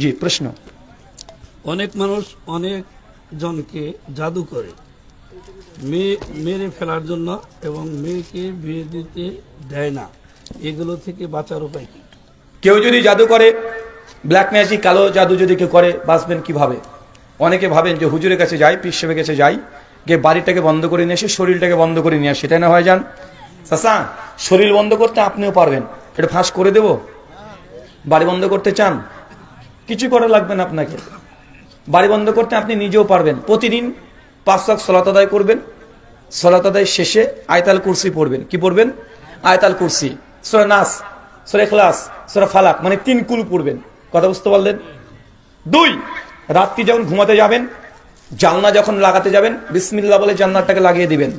জি প্রশ্ন। অনেক মানুষ অনেক জনকে জাদু করে। মেয়ে মেরে ফেলার জন্য এবং মেয়েকে বিয়ে দিতে দেয় না। এগুলো থেকে বাঁচার উপায় কি? কেউ যদি জাদু করে ব্ল্যাক ম্যাজিক কালো জাদু যদি কেউ করে বাঁচবেন কীভাবে? অনেকে ভাবেন যে হুজুরের কাছে যাই পিসেবের কাছে যাই গিয়ে বাড়িটাকে বন্ধ করে নিয়ে এসে শরীরটাকে বন্ধ করে নিয়ে আসে। সেটাই না হয় যান চাষা শরীর বন্ধ করতে আপনিও পারবেন। এটা ফাঁস করে দেব? বাড়ি বন্ধ করতে চান? কিছু করা লাগবে না আপনাকে। বাড়ি বন্ধ করতে আপনি নিজেও পারবেন। প্রতিদিন পাঁচ লাখ সলাত আদায় করবেন। সলাত আদায় শেষে আয়তাল কুরসি পড়বেন। কি পড়বেন? আয়তাল কুরসি। সোরা নাস, সোরা ক্লাস সোরা ফালাক মানে তিন কুল পড়বেন। কথা বুঝতে পারলেন? দুই, রাত্রি যখন ঘুমাতে যাবেন, জানলা যখন লাগাতে যাবেন বিসমিল্লা বলে জান্নারটাকে লাগিয়ে দিবেন।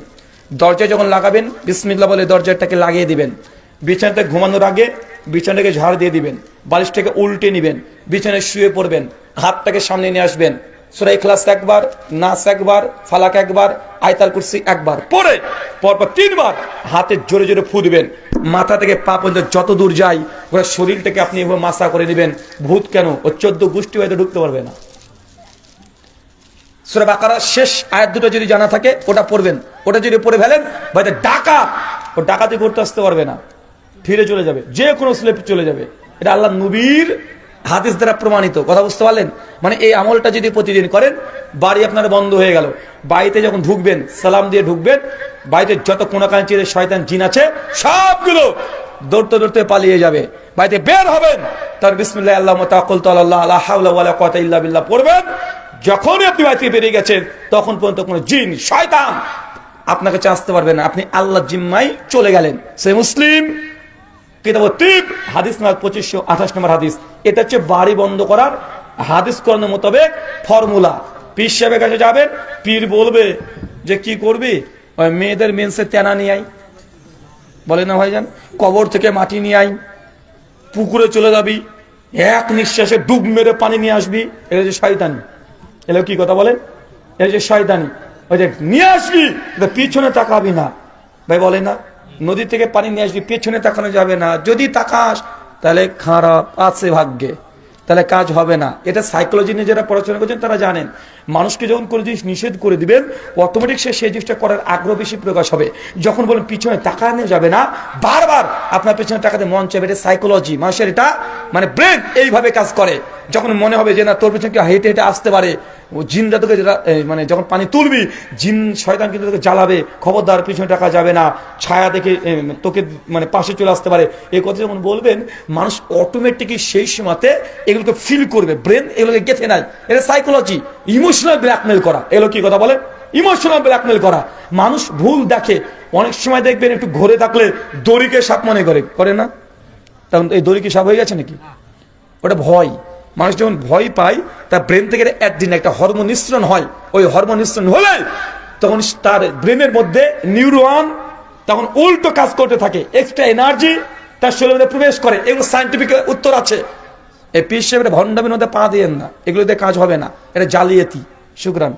দরজা যখন লাগাবেন বিসমিল্লা বলে দরজাটাকে লাগিয়ে দিবেন। বিছানাতে ঘুমানোর আগে বিছানাটাকে ঝাড় দিয়ে দিবেন, বালিশটাকে উল্টে নিবেন, বিছানায় শুয়ে পড়বেন, হাতটাকে সামনে নিয়ে আসবেন। সুরাই ক্লাস একবার, নাস একবার, ফালাক একবার, আয়তাল কুরসি একবার। পরে, পরপর তিনবার হাতে জোরে জোরে ফু মাথা থেকে পা পর্যন্ত যত দূর যায় ওরা শরীরটাকে আপনি এভাবে মাসা করে নেবেন। ভূত কেন? ও চোদ্দ গোষ্ঠী হয়তো ঢুকতে পারবে না। সুরা বাকারার শেষ আয়াত দুটো যদি জানা থাকে, ওটা পড়বেন। ওটা যদি পড়ে ফেলেন, হয়তো ডাকা ও ডাকাতি করতে আসতে পারবে না। ফিরে চলে যাবে, যে কোনো স্লেপ চলে যাবে। এটা আল্লাহ নবীর হাদিস দ্বারা প্রমাণিত। কথা বুঝতে পারলেন? মানে এই আমলটা যদি প্রতিদিন করেন, বাড়ি আপনার বন্ধ হয়ে গেল। বাড়িতে যখন ঢুকবেন, সালাম দিয়ে ঢুকবেন, বাড়িতে যত কোনাকাঞ্চির শয়তান জিন আছে, সবগুলো দৌড়তে দৌড়তে পালিয়ে যাবে। বাড়িতে বের হবেন, তার বিসমিল্লাহ আল্লাহ তাকুল তাল্লাহ আল্লাহ ওয়ালা কথা ইল্লা বিল্লাহ পড়বেন। যখনই আপনি বাড়ি থেকে বেরিয়ে গেছেন, তখন পর্যন্ত কোনো জিন, শয়তান আপনাকে চাঁচতে পারবে না। আপনি আল্লাহ জিম্মাই চলে গেলেন। সে মুসলিম কিতাব তিব, হাদিস নাম্বার পঁচিশশো আঠাশ নম্বর হাদিস। এটা হচ্ছে বাড়ি বন্ধ করার হাদিস করানোর মোতাবেক ফর্মুলা। পীর সাহেবের কাছে যাবেন পীর বলবে যে, কি করবি? ওই মেয়েদের মেন্সে তেনা নিয়ে আই বলে না ভাইজান, কবর থেকে মাটি নিয়ে আই পুকুরে চলে যাবি, এক নিঃশ্বাসে ডুব মেরে পানি নিয়ে আসবি। এটা যে শয়তানি। এলো কি কথা বলেন এটা যে শয়তানি। ওই যে নিয়ে আসবি পিছনে তাকাবি না। ভাই বলে না নদী থেকে পানি নিয়ে আসবি, পেছনে তাকানো যাবে না। যদি তাকাস, তাহলে খারাপ আছে ভাগ্যে। তাহলে কাজ হবে না। এটা সাইকোলজি নিয়ে যারা পড়াশোনা করছেন, তারা জানেন। মানুষকে যখন কোনো জিনিস নিষেধ করে দিবেন অটোমেটিক সে সেই জিনিসটা করার আগ্রহ বেশি প্রকাশ হবে। যখন বলেন পিছনে তাকানো যাবে না, বারবার আপনার পেছনে টাকাতে মন চাইবে, এটা সাইকোলজি মানুষের এটা মানে ব্রেন এইভাবে কাজ করে। যখন মনে হবে যে না, তোর পেছনে হেঁটে হেঁটে আসতে পারে, ও জিনরা তোকে মানে যখন পানি তুলবি, জিন শয়তান কিন্তু তোকে জ্বালাবে, খবরদার পিছনে টাকা যাবে না, ছায়া দেখে তোকে মানে পাশে চলে আসতে পারে। এই কথা যখন বলবেন, মানুষ অটোমেটিকই সেই সময়তে এগুলোকে ফিল করবে। ব্রেন এগুলোকে গেথে নেয়। এটা সাইকোলজি ইমোশনাল ব্ল্যাকমেল করা। এগুলো কি কথা বলে? ইমোশনাল ব্ল্যাকমেল করা। মানুষ ভুল দেখে। অনেক সময় দেখবেন একটু ঘরে থাকলে দড়িকে সাপ মনে করে। করে না? তখন এই দড়ি কি সাপ হয়ে গেছে নাকি? ওটা ভয়। মানুষ যখন ভয় পায়, তার ব্রেন থেকে একদিন একটা হরমোন নিঃসরণ হয়। ওই হরমোন নিঃসরণ হলে তখন তার ব্রেনের মধ্যে নিউরন তখন উল্টো কাজ করতে থাকে। এক্সট্রা এনার্জি তার মধ্যে প্রবেশ করে। এগুলো সাইন্টিফিক উত্তর আছে। এই পিস সাহেবের ভণ্ডামির মধ্যে পা দিয়েন না। এগুলো দিয়ে কাজ হবে না। এটা জালিয়াতি। শুক্রান।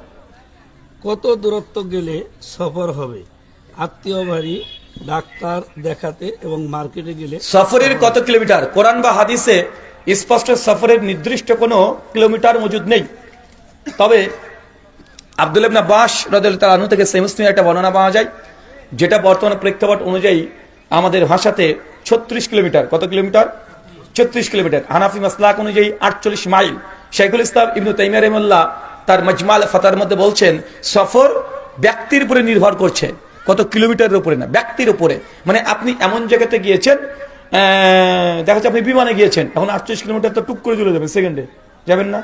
কত দূরত্ব গেলে সফর হবে? আত্মীয় বাড়ি ডাক্তার দেখাতে এবং মার্কেটে গেলে সফরের কত কিলোমিটার? কোরআন বা হাদিসে স্পষ্ট সফরের নির্দিষ্ট কোনো কিলোমিটার মজুদ নেই। তবে আব্দুল ইবনা বাস রদুল তালু থেকে সেমুসলিমের একটা বর্ণনা পাওয়া যায় যেটা বর্তমান প্রেক্ষাপট অনুযায়ী আমাদের ভাষাতে ছত্রিশ কিলোমিটার। কত কিলোমিটার? ছত্রিশ কিলোমিটার। হানাফি মাসলাক অনুযায়ী আটচল্লিশ মাইল। শেখুল ইসলাম ইবনু তাইমিয়া রহমুল্লাহ তার মজমাল ফাতার মধ্যে বলছেন, সফর ব্যক্তির উপরে নির্ভর করছে। কত কিলোমিটারের উপরে না, ব্যক্তির উপরে। মানে আপনি এমন জায়গাতে গিয়েছেন দেখা যাচ্ছে আপনি বিমানে গিয়েছেন, এখন আটচল্লিশ কিলোমিটার তো টুক করে চলে যাবেন সেকেন্ডে যাবেন না?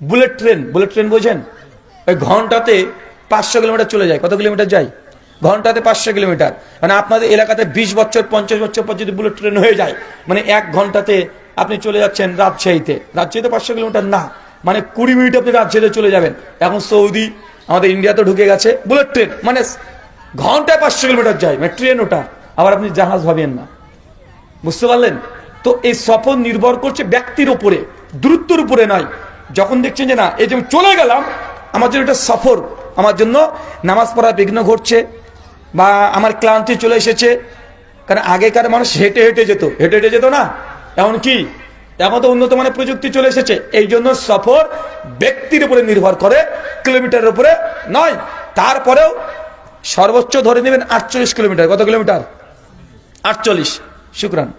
বুলেট ট্রেন বুলেট ট্রেন বোঝেন? ওই ঘন্টাতে পাঁচশো কিলোমিটার চলে যায়। কত কিলোমিটার যায়? ঘন্টাতে পাঁচশো কিলোমিটার। মানে আপনাদের এলাকাতে বিশ বছর, পঞ্চাশ বছর পর যদি বুলেট ট্রেন হয়ে যায় মানে এক ঘন্টাতে আপনি চলে যাচ্ছেন রাজশাহীতে। রাজশাহীতে পাঁচশো কিলোমিটার না মানে কুড়ি মিনিট আপনি রাজশাহীতে চলে যাবেন। এখন সৌদি, আমাদের ইন্ডিয়াতে ঢুকে গেছে বুলেট ট্রেন। মানে ঘন্টায় পাঁচশো কিলোমিটার যায় মানে ট্রেন ওটা। আবার আপনি জাহাজ ভাবেন না। বুঝতে পারলেন? তো এই সফর নির্ভর করছে ব্যক্তির উপরে, দূরত্বর উপরে নয়। যখন দেখছেন যে না, এই যে চলে গেলাম, আমার জন্য এটা সফর, আমার জন্য নামাজ পড়া বিঘ্ন ঘটছে বা আমার ক্লান্তি চলে এসেছে। কারণ আগেকার মানুষ হেঁটে হেঁটে যেত। হেঁটে হেঁটে যেত না? এমন কি? এখন তো উন্নত মানের প্রযুক্তি চলে এসেছে। এই জন্য সফর ব্যক্তির উপরে নির্ভর করে, কিলোমিটারের উপরে নয়। তারপরেও সর্বোচ্চ ধরে নেবেন আটচল্লিশ কিলোমিটার। কত কিলোমিটার? আটচল্লিশ। শুক্রান।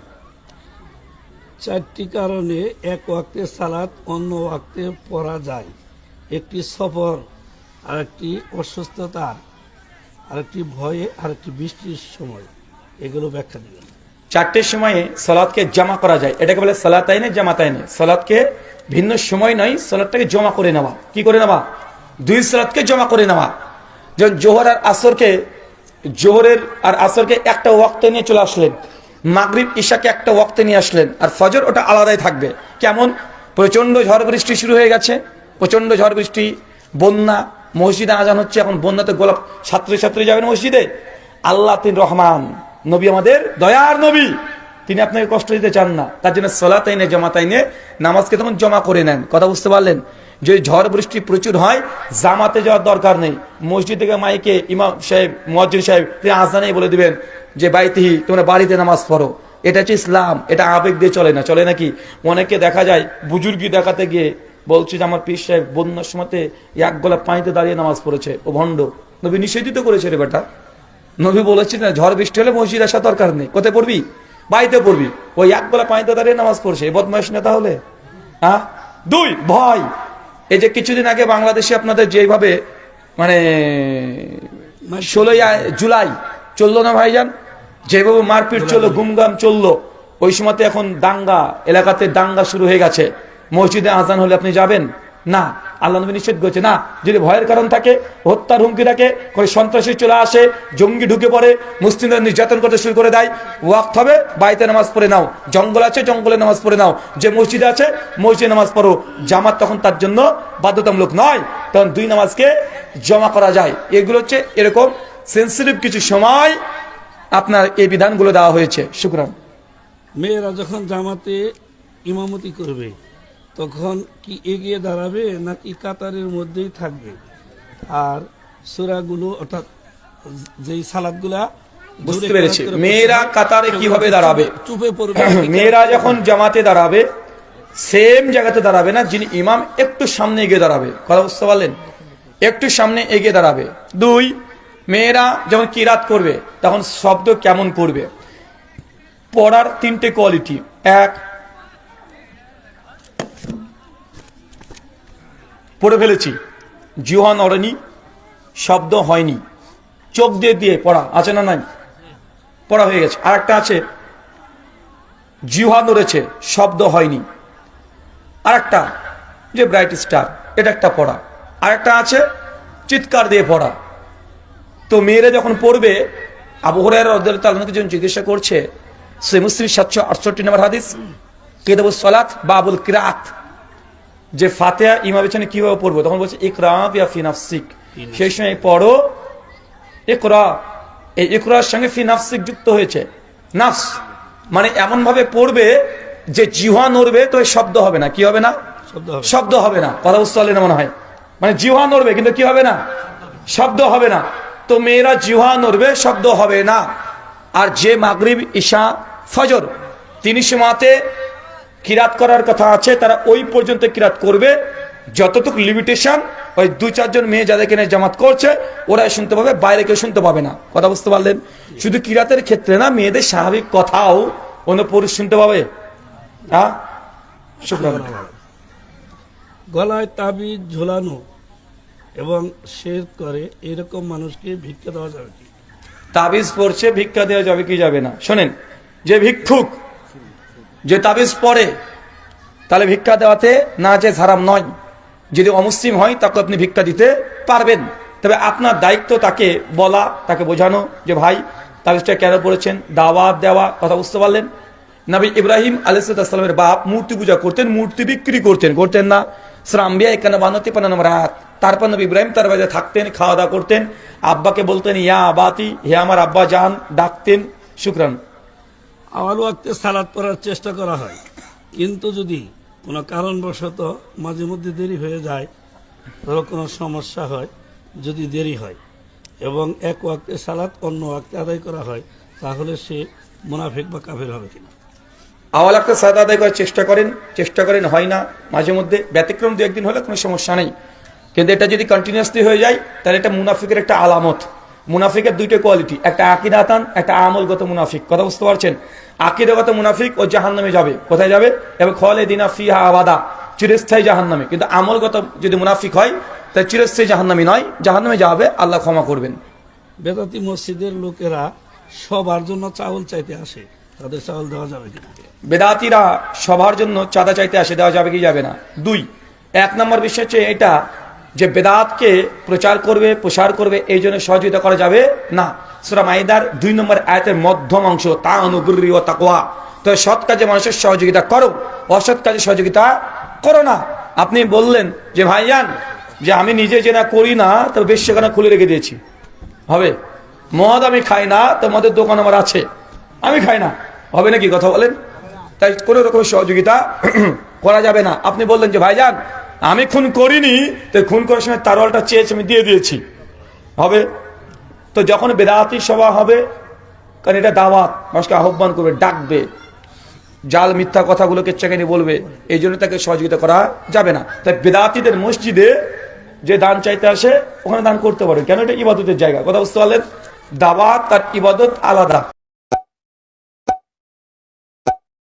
চারটি কারণে এক ওয়াক্তে সালাত, অন্য ওয়াক্তে পড়া যায়। একটি সফর আর একটি অসুস্থতার আরেকটি ভয়ে, আরেকটি বৃষ্টির সময়। এগুলো ব্যাখ্যা দিবেন। চারটের সময়ে সলাদকে জমা করা যায়। এটাকে বলে সলাতাইনে জামাতাইনে। সলাদকে ভিন্ন সময় নয় সলাদটাকে জমা করে নেওয়া। কি করে নেওয়া? দুই সলাদকে জমা করে নেওয়া। যেমন জোহর আর আসরকে, জোহরের আর আসরকে একটা ওয়াক্তে নিয়ে চলে আসলেন। মাগরিব ঈশাকে একটা ওয়াক্তে নিয়ে আসলেন। আর ফজর ওটা আলাদাই থাকবে। কেমন? প্রচণ্ড ঝড় বৃষ্টি শুরু হয়ে গেছে। প্রচণ্ড ঝড় বৃষ্টি, বন্যা মসজিদে আজান হচ্ছে, এখন বন্যাতে গোলাপ ছাত্রী ছাত্রী যাবেন মসজিদে? আল্লাহ তিন রহমান, নবী আমাদের দয়ার নবী। তিনি আপনাকে কষ্ট দিতে চান না। তার জন্য সলাতাইনে জমাতাইনে নামাজকে তখন জমা করে নেন। কথা বুঝতে পারলেন? যদি ঝড় বৃষ্টি প্রচুর হয়, জামাতে যাওয়ার দরকার নেই। মসজিদ থেকে মাইকে ইমাম সাহেব মসজিদ সাহেব, তিনি আজানেই বলে দিবেন যে, বাইতিহি, তোমরা বাড়িতে নামাজ পড়ো। এটা হচ্ছে ইসলাম, এটা আবেগ দিয়ে চলে না। চলে নাকি? অনেকে দেখা যায়, বুজুর্গি দেখাতে গিয়ে বলছে যে আমার পীর সাহেব বন্যার সময়তে এক গলা পানিতে দাঁড়িয়ে নামাজ পড়েছে। ও ভণ্ড। নবী নিষেধিত করেছে রে বেটা। নবী বলেছেন না ঝড় বৃষ্টি হলে মসজিদ আসা দরকার নেই। কোথায় পড়বি? বাড়িতে পড়বি। ওই এক বেলা পানিতে দাঁড়িয়ে নামাজ পড়ছে। এই বদমাইশ নেতা হলে? হ্যাঁ? দুই ভয়। এই যে কিছুদিন আগে বাংলাদেশে আপনাদের যেভাবে মানে ষোলোই জুলাই চলল না ভাইজান? যেভাবে মারপিট চলল গুমগাম চলল ওই সময়তে এখন দাঙ্গা এলাকাতে দাঙ্গা শুরু হয়ে গেছে। মসজিদে আজান হলে আপনি যাবেন? না। আল্লাহ নবী নিষেধ করেছে, না। যদি ভয়ের কারণ থাকে, হত্যার হুমকি থাকে কোনো সন্ত্রাসী চলে আসে, জঙ্গি ঢুকে পড়ে মুসলিমদের নির্যাতন করতে শুরু করে দেয়, ওয়াক্ত হবে, বাড়িতে নামাজ পড়ে নাও। জঙ্গল আছে, জঙ্গলে নামাজ পড়ে নাও। যে মসজিদে আছে, মসজিদে নামাজ পড়ো। জামাত তখন তার জন্য বাধ্যতামূলক নয়, তখন দুই নামাজকে জমা করা যায়। এগুলো হচ্ছে এরকম সেন্সিটিভ কিছু সময় আপনার এই বিধানগুলো দেওয়া হয়েছে। শুক্রান। মেয়েরা যখন জামাতে ইমামতি করবে তখন কি এগিয়ে দাঁড়াবে নাকি কাতারের মধ্যেই থাকবে? আর সুরাগুলো অর্থাৎ যেই সালাদগুলা বুঝতে পেরেছি। মেয়েরা কাতারে কীভাবে দাঁড়াবে? চুপে পড়বে মেয়েরা যখন জামাতে দাঁড়াবে সেম জায়গাতে দাঁড়াবে না যিনি ইমাম একটু সামনে এগিয়ে দাঁড়াবে। কথা বুঝতে পারলেন? একটু সামনে এগিয়ে দাঁড়াবে। দুই মেয়েরা যখন কিরাত করবে তখন শব্দ কেমন পড়বে? পড়ার তিনটে কোয়ালিটি এক পড়ে ফেলেছি। জিহা নড়েনি শব্দ হয়নি। চোখ দিয়ে দিয়ে, পড়া, আছে না নাই? পড়া হয়ে গেছে। আর একটা আছে জিহা নড়েছে শব্দ হয়নি। আর একটা যে ব্রাইট স্টার, এটা একটা পড়া। আর একটা আছে, চিৎকার দিয়ে পড়া। তো মেয়েরা যখন পড়বে, আবু হরাইকে যখন জিজ্ঞাসা করছে, সে সাতশো আটষট্টি নম্বর হাদিস কেদাবুল সলাত, বাবুল কিরাত। যে ফাতেহা ইমা পেছনে কীভাবে পড়ব? তখন বলছে ইয়া ফিনাফসিক সেই সময় পড়ো ইকরা। এই ইকরার সঙ্গে ফিনাফসিক যুক্ত হয়েছে। নাফস মানে এমন ভাবে পড়বে যে জিহা নড়বে তো শব্দ হবে না। কি হবে না? শব্দ হবে শব্দ হবে না। কথা বুঝতে পারলে না মনে হয়? মানে জিহা নড়বে কিন্তু কি হবে না? শব্দ হবে না। তো মেয়েরা জিহা নড়বে শব্দ হবে না। আর যে মাগরিব ঈশা ফজর তিনি সীমাতে কিরাত করার কথা আছে তারা ওই পর্যন্ত কিরাত করবে। যতটুকু লিমিটেশন ওই দু চারজন মেয়ে যাদেরকে নিয়ে জামাত করছে ওরাই শুনতে পাবে বাইরে কেউ শুনতে পাবে না। কথা বুঝতে পারলেন? শুধু কিরাতের ক্ষেত্রে না মেয়েদের স্বাভাবিক কথাও অন্য পুরুষ শুনতে পাবে। হ্যাঁ? গলায় তাবিজ ঝোলানো এবং শের করে এরকম মানুষকে ভিক্ষা দেওয়া যাবে কি? তাবিজ পড়ছে ভিক্ষা দেওয়া যাবে কি যাবে না? শোনেন যে ভিক্ষুক যে তাবিজ পরে তাহলে ভিক্ষা দেওয়াতে না যে হারাম নয়। যদি অমুসলিম হয়, তাকে আপনি ভিক্ষা দিতে পারবেন। তবে আপনার দায়িত্ব তাকে বলা, তাকে বোঝানো যে, ভাই, তাবিজটা কেন পড়েছেন? দাওয়াত দেওয়া, কথা বুঝতে পারলেন? নবী ইব্রাহিম আলাইসালামের বাপ মূর্তি পূজা করতেন, মূর্তি বিক্রি করতেন করতেন না। শ্রাম্বিয়া এখানে বানাতে পারেন রাত তারপর নবী ইব্রাহিম তার বাড়িতে থাকতেন, খাওয়া দাওয়া করতেন। আব্বাকে বলতেন, ইয়া আবাতি, হে আমার আব্বা, যান। ডাকতেন, শুক্রান। আওয়াল ওয়াক্তে সালাদ পড়ার চেষ্টা করা হয়। কিন্তু যদি কোনো কারণবশত মাঝে মধ্যে দেরি হয়ে যায়, ধরো কোনো সমস্যা হয়, যদি দেরি হয়, এবং এক ওয়াক্তে সালাদ অন্য ওয়াক্তে আদায় করা হয়, তাহলে সে মুনাফিক বা কাফের হবে কিনা? আওয়াল একটা সাদা আদায় করার চেষ্টা করেন চেষ্টা করেন হয় না, মাঝে মধ্যে ব্যতিক্রম দু একদিন হলে কোনো সমস্যা নেই। কিন্তু এটা যদি কন্টিনিউসলি হয়ে যায়, তাহলে এটা মুনাফিকের একটা আলামত। মুনাফিকের দুইটা কোয়ালিটি একটা আকিদাতান, একটা আমলগত মুনাফিক। কথা বুঝতে পারছেন? আকিদাগত মুনাফিক ও জাহান নামে যাবে। কোথায় যাবে? এবং খলে দিনা ফিহা আবাদা। চিরস্থায়ী জাহান নামে কিন্তু আমলগত যদি মুনাফিক হয় তাহলে চিরস্থায়ী জাহান নামে নয়। জাহান নামে যাবে আল্লাহ ক্ষমা করবেন। বেদাতি মসজিদের লোকেরা সবার জন্য চাউল চাইতে আসে। তাদের চাউল দেওয়া যাবে কিনা বেদাতিরা সবার জন্য চাঁদা চাইতে আসে দেওয়া যাবে কি যাবে না? দুই এক নম্বর বিষয় হচ্ছে এটা যে বেদাতকে প্রচার করবে প্রসার করবে এই জন্য সহযোগিতা করা যাবে না। সুরা মাইদার দুই নম্বর আয়তের মধ্যম অংশ তা অনুগুরি ও তাকোয়া তো সৎ কাজে মানুষের সহযোগিতা করো, অসৎ কাজে সহযোগিতা করো না। আপনি বললেন যে ভাইয়ান যে আমি নিজে যেটা করি না তো বেশ সেখানে খুলে রেখে দিয়েছি। হবে? মদ আমি খাই না, তো মদের দোকান আমার আছে। আমি খাই না। হবে নাকি কথা বলেন? তাই কোনো রকম সহযোগিতা করা যাবে না। আপনি বললেন যে, ভাইজান, আমি খুন করিনি, তো খুন করার সময় তারওয়ালটা চেয়েছি, আমি দিয়ে দিয়েছি। হবে? তো যখন বেদাতি সভা হবে, কারণ এটা দাওয়াত, মানুষকে আহ্বান করবে, ডাকবে, জাল মিথ্যা কথাগুলোকে চেকেনি বলবে, এই জন্য তাকে সহযোগিতা করা যাবে না। তাই বেদাতিদের মসজিদে যে দান চাইতে আসে, ওখানে দান করতে পারে কেন? এটা ইবাদতের জায়গা। কথা বুঝতে পারলেন? দাওয়াত তার ইবাদত আলাদা।